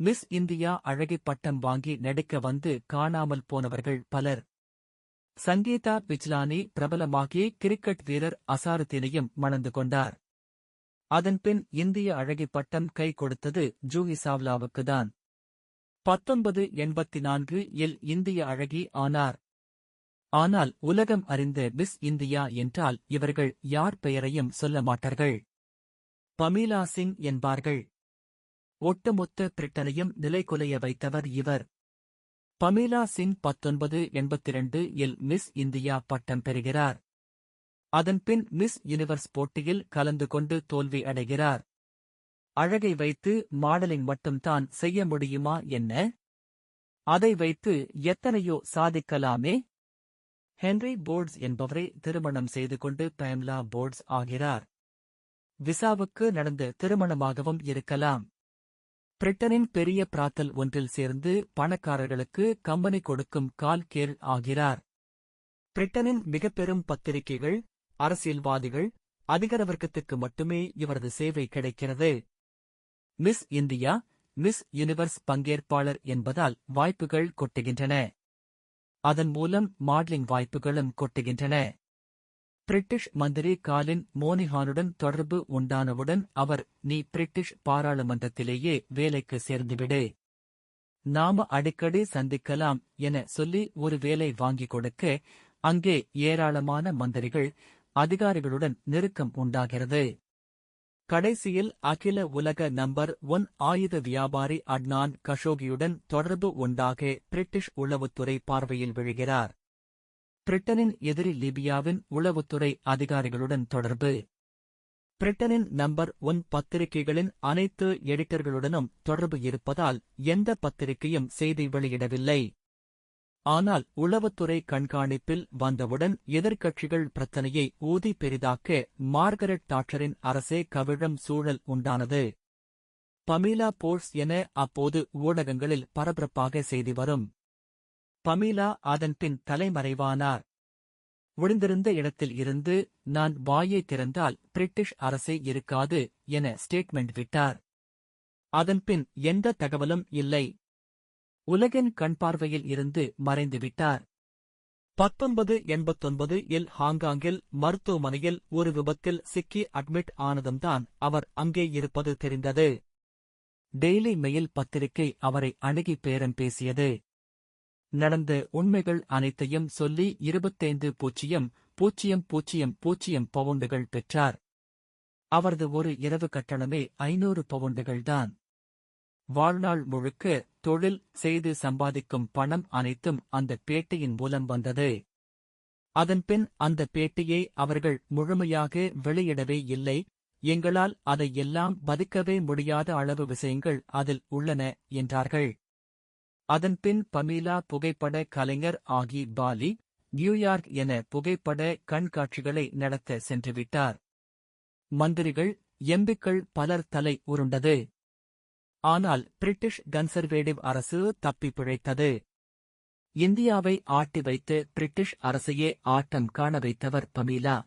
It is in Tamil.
மிஸ் இந்தியா அழகி பட்டம் வாங்கி நடிக்க வந்து காணாமல் போனவர்கள் பலர். சங்கீதா விஜ்லானி பிரபலமாகிய கிரிக்கெட் வீரர் அசாருத்தீனையும் மணந்து கொண்டார். அதன்பின் இந்திய அழகி பட்டம் கை கொடுத்தது ஜூஹி சாவ்லாவுக்குதான் பத்தொன்பது எண்பத்தி நான்கு இல் இந்திய அழகி ஆனார். ஆனால் உலகம் அறிந்த மிஸ் இந்தியா என்றால் இவர்கள் யார் பெயரையும் சொல்ல மாட்டார்கள். பமீலா சிங் என்பார்கள். ஒட்டுமொத்த பிரிட்டனையும் நிலைகுலைய வைத்தவர் இவர். பமீலா சிங் பத்தொன்பது எண்பத்திரண்டு இல் மிஸ் இந்தியா பட்டம் பெறுகிறார். அதன்பின் மிஸ் யுனிவர்ஸ் போட்டியில் கலந்து கொண்டு தோல்வி அடைகிறார். அழகை வைத்து மாடலிங் மட்டும்தான் செய்ய முடியுமா என்ன? அதை வைத்து எத்தனையோ சாதிக்கலாமே? ஹென்ரி போர்ட்ஸ் என்பவரை திருமணம் செய்து கொண்டு பேம்லா போர்ட்ஸ் ஆகிறார். விசாவுக்கு நடந்த திருமணமாகவும் இருக்கலாம். பிரிட்டனின் பெரிய பிராத்தல் ஒன்றில் சேர்ந்து பணக்காரர்களுக்கு கம்பெனி கொடுக்கும் கால் கேர் ஆகிறார். பிரிட்டனின் மிகப்பெரும் பத்திரிகைகள் அரசியல்வாதிகள் அதிகார வர்க்கத்துக்கு மட்டுமே இவரது சேவை கிடைக்கிறது. மிஸ் இந்தியா மிஸ் யுனிவர்ஸ் பங்கேற்பாளர் என்பதால் வாய்ப்புகள் கொட்டுகின்றன. அதன் மூலம் மாடலிங் வாய்ப்புகளும் கொட்டுகின்றன. பிரிட்டிஷ் மந்திரி காலின் மோனிஹானுடன் தொடர்பு உண்டானவுடன் அவர் நீ பிரிட்டிஷ் பாராளுமன்றத்திலேயே வேலைக்கு சேர்ந்துவிடு. நாம அடிக்கடி சந்திக்கலாம் என சொல்லி ஒரு வேலை வாங்கிக் கொடுக்க அங்கே ஏராளமான மந்திரிகள் அதிகாரிகளுடன் நெருக்கம் உண்டாகிறது. கடைசியில் அகில உலக நம்பர் ஒன் ஆயுத வியாபாரி அட்னான் கஷோகியுடன் தொடர்பு உண்டாக பிரிட்டிஷ் உளவுத்துறை பார்வையில் விழுகிறார். பிரிட்டனின் எதிரி லிபியாவின் உளவுத்துறை அதிகாரிகளுடன் தொடர்பு. பிரிட்டனின் நம்பர் ஒன் பத்திரிகைகளின் அனைத்து எடிட்டர்களுடனும் தொடர்பு இருப்பதால் எந்த பத்திரிகையும் செய்தி வெளியிடவில்லை. ஆனால் உளவுத்துறை கண்காணிப்பில் வந்தவுடன் எதிர்க்கட்சிகள் பிரச்சனையை ஊதி பெரிதாக்க மார்கரெட் தாட்சரின் அரசே கவிழம் சூழல் உண்டானது. பமீலா போர்ஸ் என அப்போது ஊடகங்களில் பரபரப்பாக செய்தி வரும். பமீலா அதன்பின் தலைமறைவானார். விழுந்திருந்த இடத்தில் இருந்து நான் வாயை திறந்தால் பிரிட்டிஷ் அரசே இருக்காது என ஸ்டேட்மெண்ட் விட்டார். அதன்பின் எந்த தகவலும் இல்லை. உலகின் கண்பார்வையில் இருந்து மறைந்துவிட்டார் பத்தொன்பது எண்பத்தொன்பது இல் ஹாங்காங்கில் மருத்துவமனையில் ஒரு விபத்தில் சிக்கி அட்மிட் ஆனதும்தான் அவர் அங்கே இருப்பது தெரிந்தது. டெய்லி மெயில் பத்திரிகை அவரை அணுகி பேரம் பேசியது. நடந்த உண்மைகள் அனைத்தையும் சொல்லி இருபத்தைந்து பூச்சியம் பூச்சியம் பூச்சியம் பூச்சியம் பவுண்டுகள் பெற்றார். அவரது ஒரு இரவு கட்டணமே ஐநூறு பவுண்டுகள்தான். வாழ்நாள் முழுக்க தொழில் செய்து சம்பாதிக்கும் பணம் அனைத்தும் அந்த பேட்டையின் மூலம் வந்தது. அதன்பின் அந்த பேட்டியை அவர்கள் முழுமையாக வெளியிடவே இல்லை. எங்களால் அதை எல்லாம் பதிக்கவே முடியாத அளவு விஷயங்கள் அதில் உள்ளன என்றார்கள். அதன்பின் பமீலா புகைப்பட கலைஞர் ஆகி பாலி நியூயார்க் என புகைப்பட கண்காட்சிகளை நடத்த சென்றுவிட்டார். மந்திரிகள் எம்பிக்கள் பலர் தலை உருண்டது. ஆனால் பிரிட்டிஷ் கன்சர்வேடிவ் அரசு தப்பி பிழைத்தது. இந்தியாவை ஆட்டி வைத்து பிரிட்டிஷ் அரசையே ஆட்டம் காண வைத்தவர் பமீலா.